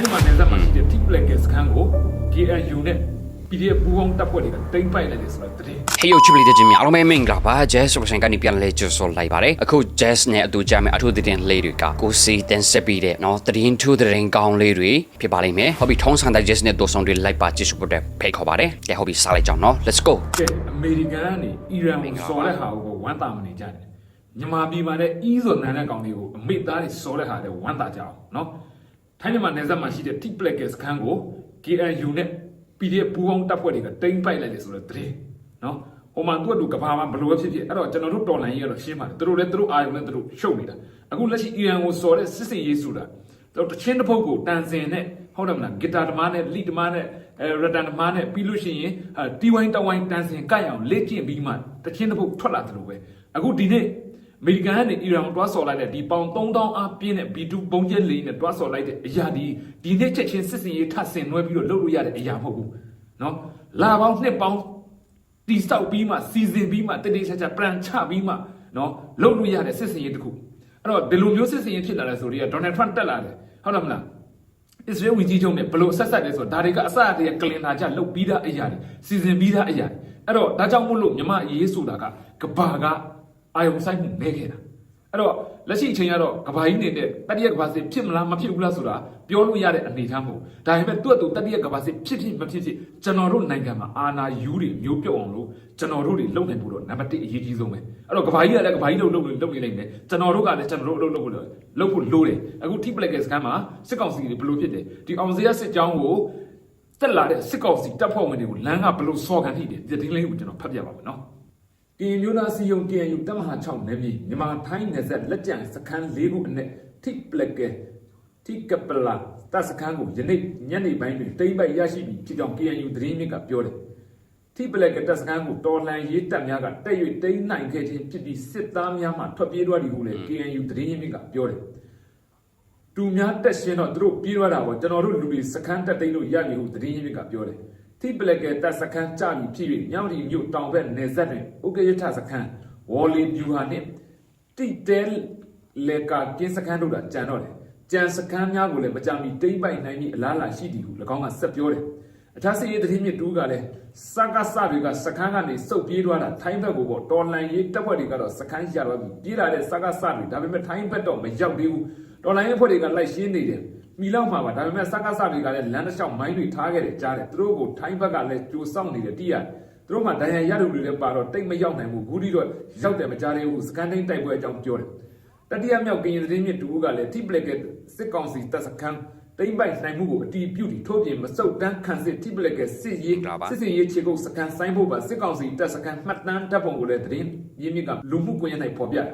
အဲဒီမှာနေဆက်မှာရှိတဲ့ T Black စကန်ကို GNU နဲ့ PDF ပူးပေါင်းတပ်ဖွဲ့တွေကတိမ့်ပိုက်လိုက်တယ်ဆိုတော့တည် Hey yo ချစ်ပလီတဲ့ချင်းများအားလုံးပဲမင်္ဂလာပါ Jazz ဆိုရှင်ကနေပြန်လဲကြိုဆိုလိုက်ပါတယ်အခု Jazz နဲ့အတူကြမယ်အထူးသတင်းလေးတွေကကိုစီတန်ဆက်ပြီးတဲ့နော်သတင်းထူးသတင်းကောင်းလေးတွေဖြစ်ပါလိမ့်မယ်ဟောပြီးထုံးဆန်တဲ့ Jazz နဲ့တူဆောင်တွေလိုက်ပါကြည့်စုဖို့တဲ့ဖိတ်ခေါ်ပါတယ်ကဲဟောပြီးစားလိုက်ကြအောင်နော် Let's go ကဲအမေရိကန်ကနေအီရန်ကိုစော်တဲ့ဟာကိုဝမ်းသာမနေကြတယ်မြန်မာပြည်မှာလည်းအီးဆိုနန်တဲ့ကောင်တွေကိုအမေသားတွေစော်တဲ့ဟာတွေဝမ်းသာကြအောင်နော် ထိုင်းမြန်မာနယ်စပ်မှာရှိတဲ့ Tip Black စခန်းကို KNU နဲ့ PDF ပူးပေါင်းတပ်ဖွဲ့တွေကတိမ့်ပိုက်လိုက်တယ်ဆိုတော့တည်းနော်ဟိုမှာသူ့အတူကဘာမှဘလို့ဖြစ်ဖြစ်အဲ့တော့ကျွန်တော်တို့တော်လိုင်းရေးကတော့ရှင်းပါတယ်သူတို့လည်းသူတို့အာရုံနဲ့သူတို့ရှုပ်နေတာအခုလက်ရှိအီရန်ကိုစော်တဲ့စစ်စင်ရေးဆိုတာတော့တချင်းတစ်ပုတ်ကိုတန်စင်နဲ့ဟုတ်တယ်မလားဂီတာသမားနဲ့လီသမားနဲ့အဲရတန်သမားနဲ့ပြီးလို့ရှိရင်အဲတီဝိုင်းတဝိုင်းတန်စင်ကတ်အောင်လေ့ကျင့်ပြီးမှတချင်းတစ်ပုတ်ထွက်လာတယ်လို့ပဲအခုဒီနေ့ အမေရိကန်ကနေအီရန်ကိုတွားဆော်လိုက်တဲ့ဒီပေါင်3000အားပြင်းတဲ့ B2 ပုံကျဲလေးနဲ့တွားဆော်လိုက်တဲ့အရာဒီဒီနေ့ချက်ချင်းစစ်စင်ရေးထဆင်နွဲပြီးတော့လုပ်လို့ရတဲ့အရာမဟုတ်ဘူးနော်လာပေါင်းနှစ်ပေါင်းတီဆောက်ပြီးမှစီစဉ်ပြီးမှတတိချာချာ plan ချပြီးမှနော်လုပ်လို့ရတဲ့စစ်စင်ရေးတစ်ခုအဲ့တော့ဒီလိုမျိုးစစ်စင်ရေးဖြစ်လာတဲ့ဆိုတော့ဒေါ်နယ်ထရန့်တက်လာတယ်ဟုတ်တယ်မလားအစ္စရေးဝန်ကြီးချုပ်နဲ့ဘလို့ဆက်ဆက်လဲဆိုတော့ဒါတွေကအစအတည်းကလင်နာကြလုတ်ပြီးသားအရာတွေစီစဉ်ပြီးသားအရာတွေအဲ့တော့ဒါကြောင့်မို့လို့မြမအရေးဆိုတာကကဘာက အာယုံဆိုင်မှုနေခဲ့တာအဲ့တော့လက်ရှိအချိန်ကတော့ကဘာကြီးနေတဲ့တတိယကဘာစစ်ဖြစ်မလားမဖြစ်ဘူးလားဆိုတာပြောလို့ရတဲ့အနေအထားမဟုတ်ဒါပေမဲ့သူ့အတူတတိယကဘာစစ်ဖြစ်ဖြစ်မဖြစ်ဖြစ်ကျွန်တော်တို့နိုင်ငံမှာအာဏာယူတွေမျိုးပြုတ်အောင်လို့ကျွန်တော်တို့တွေလုပ်နိုင်ဖို့တော့နံပါတ်1အရေးကြီးဆုံးပဲအဲ့တော့ကဘာကြီးကလည်းကဘာကြီးလုပ်လုပ်လုပ်နေနိုင်တယ်ကျွန်တော်တို့ကလည်းကျွန်တော်တို့လုပ်လုပ်လုပ်ဖို့လိုတယ်အခု tip black စကန်မှာစစ်ကောင်စီတွေဘယ်လိုဖြစ်တယ်ဒီအောင်စရစစ်ကြောင်းကိုတက်လာတဲ့စစ်ကောင်စီတပ်ဖွဲ့ဝင်တွေကိုလမ်းကဘယ်လိုစော်ကန်ထိတယ်ဒီတင်းလေးကိုကျွန်တော်ဖတ်ပြပါမယ်နော် ကင်မျိုးသားစီယုံ KNU တပ်မဟာ6နယ်မြေမြန်မာထိုင်းနယ်စပ်လက်ကျန်စခန်း၄ခုအနက်ထိပလက်ကဲထိကပလာတပ်စခန်းကိုယနေ့ညနေပိုင်းတွင်တိမ့်ပိုက်ရရှိပြီဖြစ်ကြောင်း KNU သတင်းမြစ်ကပြောတယ်ထိပလက်ကတပ်စခန်းကိုတော်လှန်ရေးတပ်များကတက်၍တိမ့်နိုင်ခဲ့ခြင်းဖြစ်ပြီးစစ်သားများမှထွက်ပြေးသွားသည်ဟုလည်း KNU သတင်းမြစ်ကပြောတယ်တူများတက်ရှင်တော့သူတို့ပြေးသွားတာပေါ့ကျွန်တော်တို့လူတွေစခန်းတက်သိမ်းလို့ရပြီဟုသတင်းရင်းမြစ်ကပြောတယ် ထိပလက်ကဲတပ်စခန်းကြပြီဖြစ်၍ညောင်တီမြို့တောင်ဘက်နယ်စပ်တွင်ဥက္ကရထစခန်းဝေါ်လီဗျူဟာနှင့်တိတဲလေကာကင်းစခန်းတို့ကကြံတော့တယ်ကြံစခန်းများကိုလည်းမကြမီတိမ့်ပိုက်နိုင်မည်အလားအလာရှိသည်ဟု၎င်းကဆက်ပြောတယ်အထက်စီရေးသတင်းမြစ်တူးကလည်းစကားစတွေကစခန်းကနေစုပ်ပြေးသွားတာထိုင်းဘက်ကိုပေါ့တော်လန်ရေးတပ်ဖွဲ့တွေကတော့စခန်းရတော့ပြီပြေးလာတဲ့စကားစတွေဒါပေမဲ့ထိုင်းဘက်တော့မရောက်သေးဘူးတော်လန်ရေးဖွဲ့တွေကလိုက်ရှင်းနေတယ် မိလောက်မှာပါဒါပေမဲ့စကားစတွေကလည်းလမ်းတစ်လျှောက်မိုင်းတွေထားခဲ့တယ်ကြားတယ်သူတို့ကိုထိုင်းဘက်ကလည်းကြိုစောင့်နေတယ်တိရတယ်သူတို့မှဒဏ်ရာရလူတွေလည်းပါတော့တိတ်မရောက်နိုင်ဘူးဂူဒီတော့ရောက်တယ်မကြားသေးဘူးစကန်တိုင်းတိုက်ပွဲအကြောင်းပြောတယ်တတိယမြောက်ကရင်သတင်းမြစ်တူကလည်းတိပလက်ကစစ်ကောင်စီတပ်စခန်းတိမ့်ပိုက်နိုင်မှုကိုအတီးပြုတ်ပြီးထို့ပြင်မစုတ်တန်းခံစစ်တိပလက်ကစစ်ရေးစစ်စင်ရေးခြေကုပ်စကန်ဆိုင်ဖို့ပါစစ်ကောင်စီတပ်စခန်းမှတ်တမ်းတပ်ပုံကိုလည်းသတင်းရင်းမြစ်ကလူမှုကွန်ရက်၌ဖော်ပြတယ်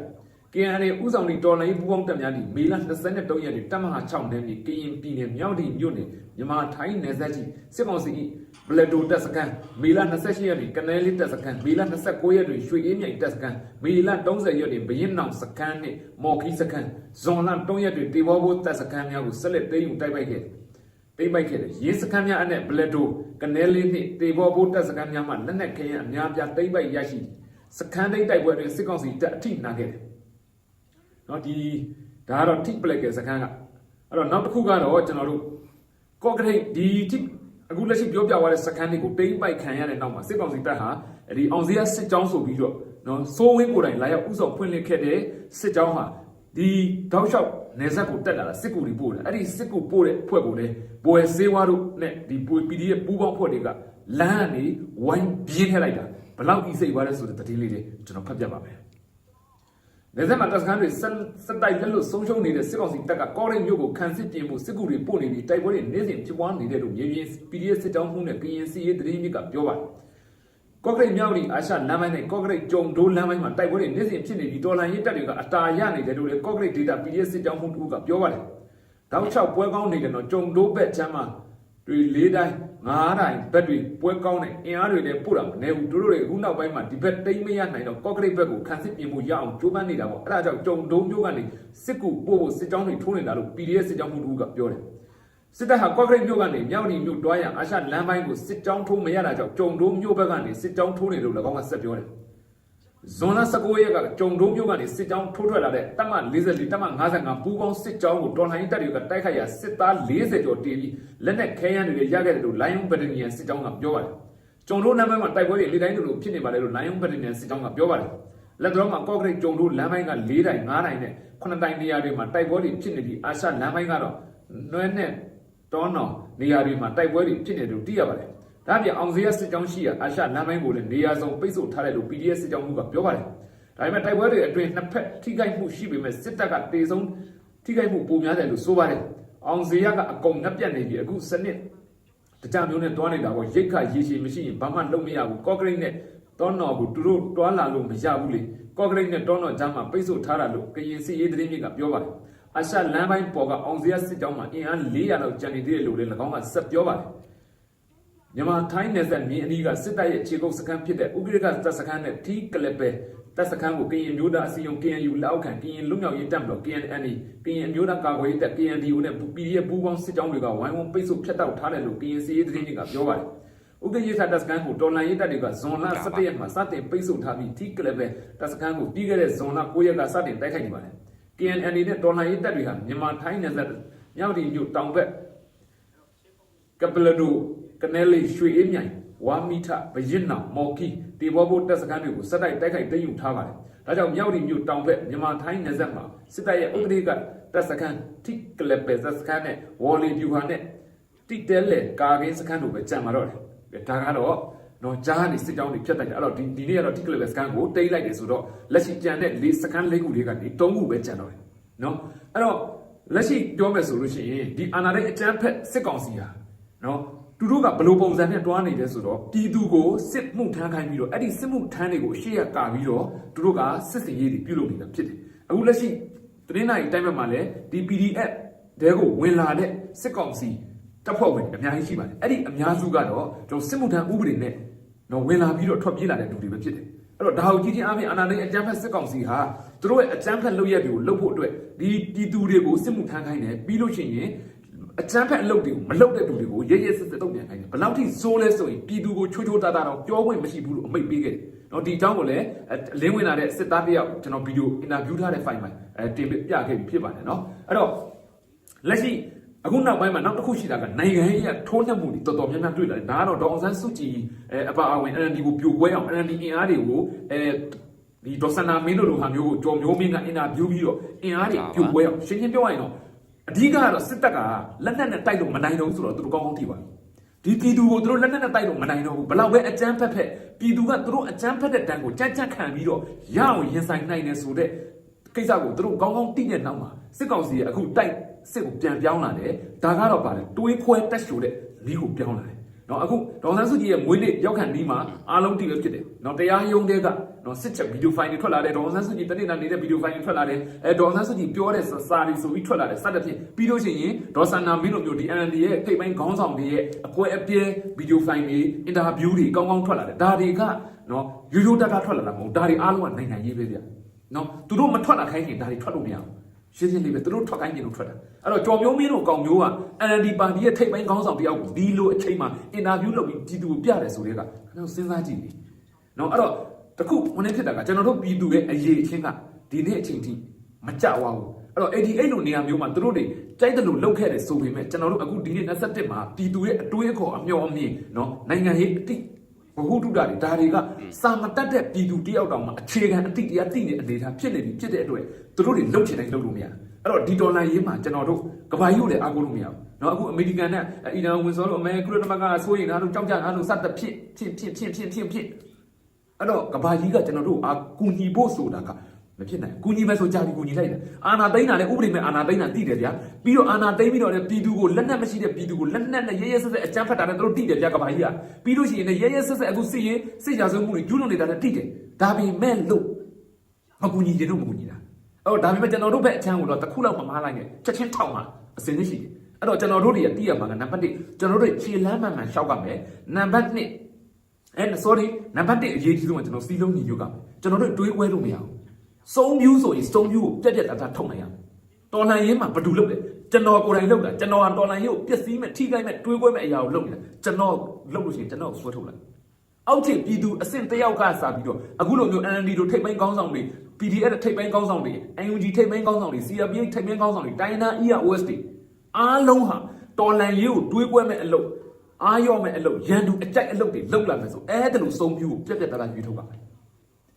KNL ဥဆောင်တီတော်လိုင်းပူပေါင်းတပ်များသည့်မေလ23ရက်နေ့တပ်မဟာ6နယ်မြေကရင်ပြည်နယ်မြောက်တီမြို့နယ်မြန်မာထိုင်းနယ်စပ်ကြီးစစ်ကောင်စီ၏ဘလက်ဒိုတပ်စခန်းမေလ28ရက်နေ့ကနဲလေးတပ်စခန်းမေလ29ရက်တွင်ရွှေအေးမြိုင်တပ်စခန်းမေလ30ရက်တွင်ဘရင်နောင်စခန်းနှင့်မော်ခီစခန်းဇွန်လ3ရက်တွင်တေဘောဘိုးတပ်စခန်းများကိုဆက်လက်သိမ်းယူတိုက်ပိုက်ခဲ့တယ်တိမ့်ပိုက်ခဲ့တယ်ရေးစခန်းများအနက်ဘလက်ဒိုကနေလေးနှင့်တေဘောဘိုးတပ်စခန်းများမှလက်နက်ခဲယမ်းအများပြားတိမ့်ပိုက်ရရှိစခန်းသိမ်းတိုက်ပွဲတွင်စစ်ကောင်စီတပ်အထိနာခဲ့တယ် เนาะဒီဒါကတော့ tip black ရဲ့စခန်းကအဲ့တော့နောက်တစ်ခုကတော့ကျွန်တော်တို့ကော့ဂရိတ်ဒီ tip အခုလက်ရှိပြောပြသွားတဲ့စခန်းတွေကိုတိမ့်ပိုက်ခံရတဲ့နောက်မှာစစ်ကောင်စီတပ်ဟာဒီအောင်စရစစ်ကြောင်းဆိုပြီးတော့နော်စိုးဝင်းကိုယ်တိုင်လာရောက်ဥဆောင်ဖွင့်လှစ်ခဲ့တဲ့စစ်ကြောင်းဟာဒီတောက်လျှောက်နေဆက်ကိုတက်လာတာစစ်ကူတွေပို့တယ်အဲ့ဒီစစ်ကူပို့တဲ့ဖွဲ့ကိုလည်းဘွယ်စေးဝါတို့နဲ့ဒီ PD ရဲ့ပူးပေါင်းဖွဲ့တွေကလမ်းကနေဝိုင်းပြင်းထည့်လိုက်တာဘလောက်ကြီးစိတ်သွားလဲဆိုတဲ့သတင်းလေးတွေကျွန်တော်ဖတ်ပြပါမယ် နေဆက်မှာတပ်စခန်းတွေဆက်ဆက်တိုက်လက်လို့ဆုံးရှုံးနေတဲ့စစ်ကောင်စီတပ်ကကောရိတ်မြို့ကိုခံစစ်ပြင်မှုစစ်ကူတွေပို့နေပြီးတိုက်ပွဲတွေနေ့စဉ်ဖြစ်ပွားနေတဲ့လို့မြေပြင် PDF စစ်တောင်းမှုနဲ့ KNC ရဲ့သတင်းမြစ်ကပြောပါတယ်ကော့ဂရိတ်မြောက်ဒီအာရှလမ်းပိုင်းနဲ့ကော့ဂရိတ်ကြုံဒိုးလမ်းပိုင်းမှာတိုက်ပွဲတွေနေ့စဉ်ဖြစ်နေပြီးတော်လန်ရေးတပ်တွေကအတာရနေတယ်လို့လေကော့ဂရိတ်ဒေတာ PDF စစ်တောင်းမှုတို့ကပြောပါတယ်တောက်ချောက်ပွဲကောင်းနေတယ်တော့ကြုံဒိုးဘက်ချမ်းမှာတွေလေးတိုင်း ငါးတိုင်းဘက်တွေပွဲကောင်းတဲ့အင်အားတွေလည်းပို့တာမနေဘူးတို့တို့တွေအခုနောက်ပိုင်းမှာဒီဘက်တိမ့်မရနိုင်တော့ကော့ဂရိတ်ဘက်ကိုခံစစ်ပြင်မှုရအောင်ကြိုးပမ်းနေတာပေါ့အဲ့ဒါကြောင့်ကြုံဒုံမျိုးကနေစစ်ကူပို့ဖို့စစ်ကြောင်းတွေထိုးနေတာလို့ PDF စစ်ကြောင်းမှုတို့ကပြောတယ်စစ်တပ်ဟာကော့ဂရိတ်မြို့ကနေမြောက်နီမြို့တွားရအာရှလမ်းပိုင်းကိုစစ်ကြောင်းထိုးမရတာကြောင့်ကြုံဒုံမျိုးဘက်ကနေစစ်ကြောင်းထိုးနေလို့၎င်းကဆက်ပြောတယ် ဇွန်လ19ရက်ကကြုံတုံးမြို့ကနေစစ်ကြောင်းထိုးထွက်လာတဲ့တပ်မ44တပ်မ55ပူးပေါင်းစစ်ကြောင်းကိုတော်လှန်ရေးတပ်တွေကတိုက်ခိုက်ရာစစ်သား40ကျော်တေးပြီးလက်နက်ခဲယမ်းတွေရခဲ့တယ်လို့ Lion Battalion စစ်ကြောင်းကပြောပါတယ်။ကြုံတုံးလမ်းပိုင်းမှာတိုက်ပွဲတွေလေတိုင်းလိုဖြစ်နေပါတယ်လို့ Lion Battalion စစ်ကြောင်းကပြောပါတယ်။လက်တော်မှာကော့ဂရိတ်ကြုံတုံးလမ်းပိုင်းက4တိုင်5တိုင်နဲ့9တိုင်နေရာတွေမှာတိုက်ပွဲတွေဖြစ်နေပြီးအာရှလမ်းပိုင်းကတော့နွဲနဲ့တောနော်နေရာတွေမှာတိုက်ပွဲတွေဖြစ်နေတယ်လို့သိရပါတယ်။ ဒါ့အပြင်အောင်စရစစ်ကြောင်းရှိရာအာရှလမ်းပိုင်းကိုလည်းနေရာစုံပိတ်ဆို့ထားတယ်လို့ PDF စစ်ကြောင်းကပြောပါတယ်။ဒါပေမဲ့တိုက်ပွဲတွေအတွင်းနှစ်ဖက်ထိခိုက်မှုရှိပေမဲ့စစ်တပ်ကတေဆုံးထိခိုက်မှုပိုများတယ်လို့ဆိုပါတယ်။အောင်စရကအကုန်ငတ်ပြတ်နေပြီအခုစနစ်တကြမျိုးနဲ့တွားနေတာပေါ့ရိတ်ခရေရှည်မရှိရင်ဘာမှလုပ်မရဘူးကော့ဂရိတ်နဲ့တောနော်ကိုသူတို့တွားလာလို့မရဘူးလေကော့ဂရိတ်နဲ့တောနော်ကြားမှာပိတ်ဆို့ထားတာလို့ကရင်စီရေးသတင်းမြစ်ကပြောပါတယ်။အာရှလမ်းပိုင်းပေါ်ကအောင်စရစစ်ကြောင်းမှာအင်အား400လောက်ကျန်နေသေးတယ်လို့လည်း၎င်းကဆက်ပြောပါတယ်။ မြန်မာထိုင်းနယ်စပ်မြင်းအနီးကစစ်တပ်ရဲ့ခြေကုပ်စခန်းဖြစ်တဲ့ဥက္ကဋ္ဌတပ်စခန်းနဲ့ထီးကလပဲတပ်စခန်းကိုကရင်မျိုးသားအစည်းအရုံး KNU လက်အောက်ခံကရင်လူမျိုးရေးတပ်မတော် KNNA ကရင်မျိုးသားကာကွယ်ရေးတပ် KNDO နဲ့ PDF ပူးပေါင်းစစ်ကြောင်းတွေကဝိုင်းဝန်းပိတ်ဆို့ဖျက်တောက်ထားတယ်လို့ KN စီရေးသတင်းတွေကပြောပါတယ်။ဥက္ကဋ္ဌရေးတပ်စခန်းကိုတော်လန်ရေးတပ်တွေကဇွန်လ17ရက်မှာစတင်ပိတ်ဆို့ထားပြီးထီးကလပဲတပ်စခန်းကိုပြီးခဲ့တဲ့ဇွန်လ9ရက်ကစတင်တိုက်ခိုက်နေပါတယ်။ KNNA နဲ့တော်လန်ရေးတပ်တွေဟာမြန်မာထိုင်းနယ်စပ်မြောက်ဒီမြို့တောင်ဘက်ကပလဒို ကနေလီရွှေအေးမြိုင်ဝါမီထဘရင်နောင်မော်ကီတေဘောဘိုတပ်စခန်းတွေကိုစက်တိုက်တိုက်ခိုက်သိမ်းယူထားပါတယ်။ဒါကြောင့်မြောက်ဒီမြို့တောင်ဘက်မြန်မာထိုင်းနယ်စပ်မှာစစ်တပ်ရဲ့ဥပဒေကတပ်စခန်းထိကလပဲတပ်စခန်းနဲ့ဝေါ်လီဗျူဟာနဲ့တိတဲလေကာကင်းစခန်းတို့ပဲကြံမှာတော့တယ်။ဒါကတော့တော့ဂျားနေစစ်ကြောင်းတွေဖြတ်တိုက်တယ်အဲ့တော့ဒီဒီနေ့ကတော့တိကလပဲစခန်းကိုတိတ်လိုက်တယ်ဆိုတော့လက်ရှိကြံတဲ့လေးစခန်းလေးခုလေးကနေ၃ခုပဲကြံတော့တယ်နော်အဲ့တော့လက်ရှိပြောမယ်ဆိုလို့ရှိရင်ဒီအာဏာသိမ်းအကြမ်းဖက်စစ်ကောင်စီဟာနော် သူတို့ကဘယ်လိုပုံစံနဲ့တွားနေလဲဆိုတော့ပြည်သူကိုစစ်မှုထမ်းခိုင်းပြီးတော့အဲ့ဒီစစ်မှုထမ်းတွေကိုအရှိရကာပြီးတော့သူတို့ကစစ်စင်ရေးတွေပြုလုပ်နေတာဖြစ်တယ်အခုလက်ရှိသတင်းနိုင်တိုင်းဘက်မှာလည်းဒီ PDF တဲကိုဝင်လာတဲ့စစ်ကောင်စီတပ်ဖွဲ့ဝင်အများကြီးရှိပါတယ်အဲ့ဒီအများစုကတော့ကျွန်တော်စစ်မှုထမ်းဥပဒေနဲ့တော့ဝင်လာပြီးတော့ထွက်ပြေးလာတဲ့လူတွေပဲဖြစ်တယ်အဲ့တော့ဒါကိုကြည့်ချင်းအပြင်အာဏာသိမ်းအကြမ်းဖက်စစ်ကောင်စီဟာသူတို့ရဲ့အကြမ်းဖက်လုပ်ရက်တွေကိုလုပ်ဖို့အတွက်ဒီပြည်သူတွေကိုစစ်မှုထမ်းခိုင်းတယ်ပြီးလို့ရှိရင် အကြမ်းဖက်အလုပ်တွေကိုမလုပ်တဲ့လူတွေကိုရဲရဲစစ်စစ်တုံ့ပြန်ခိုင်းတယ်ဘယ်လောက်ထိစိုးလဲဆိုရင်ပြည်သူကိုချိုးချိုးတာတာတော့ပြောခွင့်မရှိဘူးလို့အမိတ်ပေးခဲ့တယ်နော်ဒီအကြောင်းကိုလည်းလင်းဝင်လာတဲ့စစ်သားတယောက်ကျွန်တော်ဗီဒီယိုအင်တာဗျူးထားတဲ့ file မှာအဲတင်ပြခဲ့ပြီးဖြစ်ပါတယ်နော်အဲ့တော့လက်ရှိအခုနောက်ပိုင်းမှာနောက်တစ်ခုရှိတာကနိုင်ငံရေးအထိုးနှက်မှုတွေတော်တော်များများတွေ့လာတယ်ဒါကတော့ဒေါအောင်ဆန်းစုကြည်အဲအပါအဝင် NLD ကိုပြိုကွဲအောင် NLD အင်အားတွေကိုအဲဒီဒေါ်စန္နာမင်းတို့လိုဟာမျိုးကိုကြော်မျိုးမင်းကအင်တာဗျူးပြီးတော့အင်အားတွေပြိုကွဲအောင်ရှင်းရှင်းပြောရရင်တော့ အဓိကကတော့စစ်တပ်ကလက်နက်နဲ့တိုက်လို့မနိုင်တော့ဘူးဆိုတော့သူတို့ကောင်းကောင်းသိပါပြီဒီပြည်သူကိုသူတို့လက်နက်နဲ့တိုက်လို့မနိုင်တော့ဘူးဘလောက်ပဲအကြမ်းဖက်ဖက်ပြည်သူကသူတို့အကြမ်းဖက်တဲ့တန်းကိုကြက်ကြက်ခံပြီးတော့ရအောင်ရင်ဆိုင်နိုင်တယ်ဆိုတဲ့ကိစ္စကိုသူတို့ကောင်းကောင်းသိတဲ့နောက်မှာစစ်ကောင်စီကအခုတိုက်စစ်ကိုပြန်ပြောင်းလာတယ်ဒါကတော့ဗါလေတွေးဖွဲတက်ရှိုတဲ့လီးကိုပြောင်းလာတယ် နော်အခုဒေါ်ဆန်းစုကြည်ရဲ့မွေးနေ့ရောက်ခံဒီမှာအားလုံးတည်ရဖြစ်တယ်နော်တရားရုံးတဲ့ကနော်စစ်ချက်ဗီဒီယိုဖိုင်တွေထွက်လာတယ်ဒေါ်ဆန်းစုကြည်တနေ့နာနေတဲ့ဗီဒီယိုဖိုင်တွေထွက်လာတယ်အဲဒေါ်ဆန်းစုကြည်ပြောတဲ့စာတွေဆိုပြီးထွက်လာတယ်စသဖြင့်ပြီးလို့ရှိရင်ဒေါ်ဆန္နာမင်းတို့မျိုးဒီ NLD ရဲ့ထိပ်ပိုင်းခေါင်းဆောင်တွေရဲ့အကွဲအပြဲဗီဒီယိုဖိုင်တွေအင်တာဗျူးတွေကောင်းကောင်းထွက်လာတယ်ဒါတွေကနော်ရိုးရိုးတက်တက်ထွက်လာတာမဟုတ်ဒါတွေအားလုံးကနိုင်ငံရေးပဲဗျနော်သူတို့မထွက်လာခိုင်းရင်ဒါတွေထွက်လို့မရဘူး ရှင်းရှင်းလေးပဲသူတို့ထွက်ကိုင်းကျင်လို့ထွက်တာအဲ့တော့ကြော်မျိုးမင်းတို့ကောင်မျိုးက NLD ပါတီရဲ့ထိပ်ပိုင်းခေါင်းဆောင်တယောက်ကိုဒီလိုအချိန်မှာအင်တာဗျူးလုပ်ပြီးပြည်သူကိုပြတယ်ဆိုတဲ့ကကျွန်တော်စဉ်းစားကြည့်နေနော်အဲ့တော့တခုဝင်နေဖြစ်တာကကျွန်တော်တို့ပြည်သူရဲ့အရေးအချင်းကဒီနေ့အချိန်ထိမကြွားဘူးအဲ့တော့88လိုနေရာမျိုးမှာသူတို့တွေကြိုက်တယ်လို့လုပ်ခဲ့တယ်ဆိုပေမဲ့ကျွန်တော်တို့အခုဒီနေ့27မှာပြည်သူရဲ့အတွေးအခေါ်အမျှော်အမြင်နော်နိုင်ငံရေးအတိ ဘဟုတုတတွေဒါတွေကစာမတတ်တဲ့ပြည်သူတယောက်တောင်မှအခြေခံအတိတရားသိနေတဲ့အနေအထားဖြစ်နေပြီဖြစ်တဲ့အတွက်သူတို့တွေလုတ်ချင်တိုင်းလုတ်လို့မရအဲ့တော့ဒီဒေါ်လာရေးမှာကျွန်တော်တို့ကဘာကြီးကိုလည်းအားကိုးလို့မရဘူးနော်အခုအမေရိကန်နဲ့အီရန်ဝင်စောလို့အမေကုလသမဂ္ဂကဆိုရင်အားလုံးကြောက်ကြအားလုံးစသဖြင့်ဖြစ်ဖြစ်ဖြစ်ဖြစ်ဖြစ်ဖြစ်အဲ့တော့ကဘာကြီးကကျွန်တော်တို့အားကူညီဖို့ဆိုတာက မဖြစ်နိုင်ကူညီမဲ့ဆိုကြပြီးကူညီလိုက်တယ်အာနာသိန်းတာလည်းဥပဒေမဲ့အာနာသိန်းတာတိတယ်ဗျာပြီးတော့အာနာသိန်းပြီးတော့လည်းပြည်သူကိုလက်နက်မရှိတဲ့ပြည်သူကိုလက်နက်နဲ့ရဲရဲဆက်ဆက်အကြမ်းဖက်တာနဲ့တို့တိတယ်ဗျာကဘာကြီးကပြီးလို့ရှိရင်လည်းရဲရဲဆက်ဆက်အခုစစ်ရေးစစ်ရာဇဝမှုတွေကျူးလွန်နေတာနဲ့တိတယ်ဒါပေမဲ့လို့မကူညီခြင်းတို့မကူညီတာအဲ့တော့ဒါပေမဲ့ကျွန်တော်တို့ဘက်အချမ်းကိုတော့တစ်ခုလောက်မှမလိုက်နဲ့ချက်ချင်းထောက်မှာအစင်းရှိတယ်အဲ့တော့ကျွန်တော်တို့တွေကတိရမှာကနံပါတ်1ကျွန်တော်တို့ခြေလမ်းမှန်မှန်ရှောက်ကမယ်နံပါတ်2အဲ sorry နံပါတ်1အရေးကြီးဆုံးကကျွန်တော်စီလုံးညီညွတ်ကမယ်ကျွန်တော်တို့တွေးခွဲလို့မရဘူး စုံပြူးဆိုရင်စုံပြူးကိုပြက်ပြက်တတ်တတ်ထုတ်နိုင်ရမယ်တော်လှန်ရေးမှာဘယ်သူလုပ်လဲကျွန်တော်ကိုယ်တိုင်လုပ်တာကျွန်တော်ကတော်လှန်ရေးကိုပျက်စီးမဲ့ထိခိုက်မဲ့တွေးခွဲမဲ့အရာကိုလုပ်နေတာကျွန်တော်လုပ်လို့ရှိရင်ကျွန်တော်ဆွဲထုတ်လိုက်အောက်ခြေပြည်သူအဆင့်တစ်ယောက်ကစားပြီးတော့အခုလိုမျိုး NLD တို့ထိပ်ပိုင်းကောင်းဆောင်တွေ PDF ထိပ်ပိုင်းကောင်းဆောင်တွေ UNG ထိပ်ပိုင်းကောင်းဆောင်တွေ CRPH ထိပ်ပိုင်းကောင်းဆောင်တွေတိုင်းနာ EOS တွေအားလုံးဟာတော်လန်ရေးကိုတွေးပွဲမဲ့အလုပ်အားရော့မဲ့အလုပ်ရန်သူအကြိုက်အလုပ်တွေလုပ်လာမယ်ဆိုအဲ့ဒါလိုစုံပြူကိုပြက်ပြက်သားသားရွေးထုတ်ပါမယ်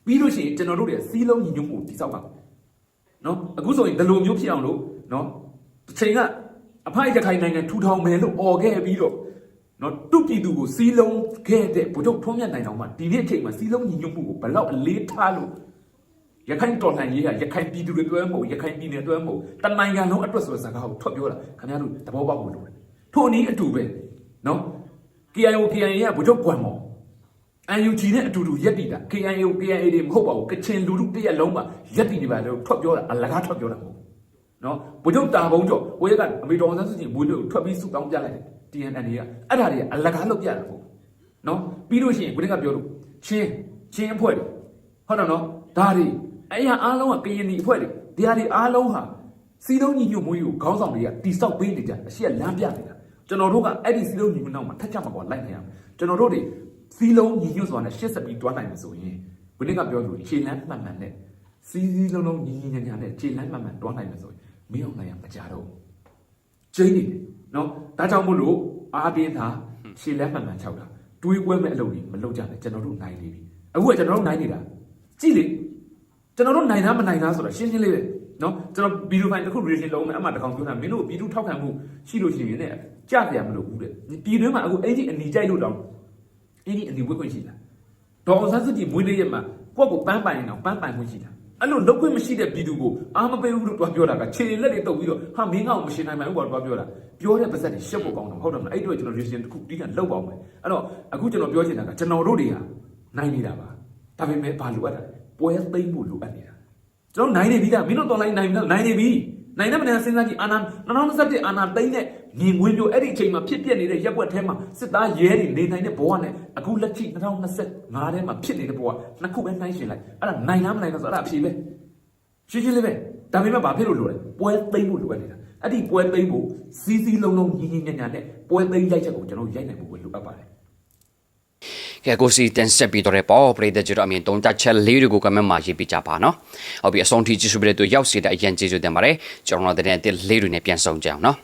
ပြီးလို့ရှိရင်ကျွန်တော်တို့တွေစီးလုံးညီညွတ်မှုကိုတိစောက်ပါမယ်နော်အခုဆိုရင်ဒီလိုမျိုးဖြစ်အောင်လို့နော်တစ်ချိန်ကအဖိုက်တစ်ခိုင်နိုင်ငံထူထောင်မယ်လို့អော်ခဲ့ပြီးတော့နော်တုတ်ပြည်သူကိုစီးလုံးခဲ့တဲ့ဗိုလ်ချုပ်ထွန်းမြတ်နိုင်တော်မှာဒီနေ့အချိန်မှာစီးလုံးညီညွတ်မှုကိုဘယ်လောက်အလေးထားလို့ရခိုင်တော်လှန်ရေးကရခိုင်ပြည်သူတွေတွဲမဟုတ်ရခိုင်ပြည်နယ်တွဲမဟုတ်တနိုင်ငံလုံးအတွက်ဆိုတဲ့စကားကိုထွက်ပြောတာခင်ဗျားတို့သဘောပေါက်ဖို့လိုတယ်ထို့အနည်းအတူပဲနော် KIO KIA ကဘုချုပ်ကွမ်မော် UNG နဲ့အတူတူရက်တည်တာ KIO KIA တွေမဟုတ်ပါဘူးကချင်လူထုတစ်ရက်လုံးမှာရက်တည်နေပါလို့ထွက်ပြောတာအလကားထွက်ပြောတာမဟုတ်ဘူးနော်ဘုချုပ်တာဘုံကျော်ကိုရကအမေတော်ဆန်းစုကြည်မွေးလို့ထွက်ပြီးစုတောင်းပြလိုက်တယ် TNN တွေကအဲ့ဒါတွေကအလကားလုပ်ပြတာမဟုတ်ဘူးနော်ပြီးလို့ရှိရင်ကိုရကပြောလို့ချင်းချင်းအဖွဲ့တွေဟုတ်တယ်နော်ဒါတွေအဲ့ရအားလုံးကကရင်နီအဖွဲ့တွေဒီဟာတွေအားလုံးဟာစီလုံးညီညွတ်မှုကိုခေါင်းဆောင်တွေကတိစောက်ပေးနေကြအရှိကလမ်းပြနေတာကျွန်တော်တို့ကအဲ့ဒီစီလုံးညီညွတ်နောက်မှာထက်ကြမှာပေါ့လိုက်နေရမယ်ကျွန်တော်တို့တွေ စီးလုံးညီညွတ်စွာနဲ့ရှစ်ဆက်ပြီးတွားနိုင်မှာဆိုရင်ဝိနည်းကပြောလို့ခြေလမ်းမှန်မှန်နဲ့စီးစီးလုံးလုံးညီညီညာညာနဲ့ခြေလမ်းမှန်မှန်တွားနိုင်မှာဆိုရင်မင်းအောင်နိုင်ရမကြတော့ကျိန်းနေတယ်နော်ဒါကြောင့်မို့လို့အားပြင်းတာခြေလမ်းမှန်မှန်ချောက်တာတွေးပွဲမဲ့အလုပ်တွေမလုပ်ကြနဲ့ကျွန်တော်တို့နိုင်နေပြီအခုကကျွန်တော်တို့နိုင်နေတာကြည့်လေကျွန်တော်တို့နိုင်တာမနိုင်တာဆိုတော့ရှင်းရှင်းလေးပဲနော်ကျွန်တော်ဗီဒီယိုဖိုင်တစ်ခု relation လုံးမယ်အမှတကောင်ပြောတာမင်းတို့ဗီဒီယိုထောက်ခံမှုရှိလို့ရှိရင်ねကြားကြရမလို့ဘူးတဲ့ပြည်တွင်းမှာအခုအဲ့ဒီအနီကြိုက်လို့တောင် အဲ့ဒီအနီဝက်ခွင့်ရှိတာဒေါ်အောင်ဆန်းစုကြည်မွေးနေ့ရက်မှာကိုယ့်ကိုပန်းပိုင်အောင်ပန်းပိုင်ခွင့်ရှိတာအဲ့လိုလုပ်ခွင့်မရှိတဲ့ပြည်သူကိုအာမပေးဘူးလို့တွားပြောတာကခြေလက်တွေတုပ်ပြီးတော့ဟာမင်းကောင်မရှင်းနိုင်မှန်းဘူးကွာတွားပြောတာပြောတဲ့ပါဇက်တွေရှက်ဖို့ကောင်းတော့ဟုတ်တယ်မလားအဲ့ဒီတော့ကျွန်တော် reaction တစ်ခုတီးကန်လောက်ပါအောင်မယ်အဲ့တော့အခုကျွန်တော်ပြောချင်တာကကျွန်တော်တို့တွေဟာနိုင်နေတာပါဒါပေမဲ့ဘာလိုအပ်တာလဲပွဲသိမ့်ဖို့လိုအပ်နေတာကျွန်တော်နိုင်နေပြီလားမင်းတို့တော်လိုင်းနိုင်ပြီလားနိုင်နေပြီ နိုင်တဲ့မနေ့စဉ်းစားကြည့်အာနာ2021အာနာသိမ့်တဲ့မြင်ကွင်းမျိုးအဲ့ဒီအချိန်မှာဖြစ်ပျက်နေတဲ့ရက်ွက်ထဲမှာစစ်သားရဲတွေနေနိုင်တဲ့ဘဝနဲ့အခုလက်ရှိ2025ထဲမှာဖြစ်နေတဲ့ဘဝနှစ်ခုပဲနှိုင်းရှင်လိုက်အဲ့ဒါနိုင်လားမနိုင်လားဆိုတော့အဲ့ဒါအဖြေပဲရှင်းရှင်းလေးပဲဒါပေမဲ့ဘာဖြစ်လို့လိုလဲပွဲသိမ့်ဖို့လိုအပ်နေတာအဲ့ဒီပွဲသိမ့်ဖို့စီးစီးလုံးလုံးညီညီညာညာနဲ့ပွဲသိမ့်ရိုက်ချက်ကိုကျွန်တော်ရိုက်နိုင်ဖို့ပဲလိုအပ်ပါတယ် ကဲကိုစီတင်ဆက်ပြီးတော့ရပေါ့ပရိသတ်ကြတော့အမြင်တုံးတက်ချက်လေးတွေကိုကမန့်မှာရေးပြကြပါနော်ဟုတ်ပြီအဆုံးထိကြည့်ရှုပြီးတဲ့သူရောက်စီတဲ့အရင်ကျေးဇူးတင်ပါတယ်ကျွန်တော်တို့တဲ့လေးတွေနဲ့ပြန်ဆောင်ကြအောင်နော်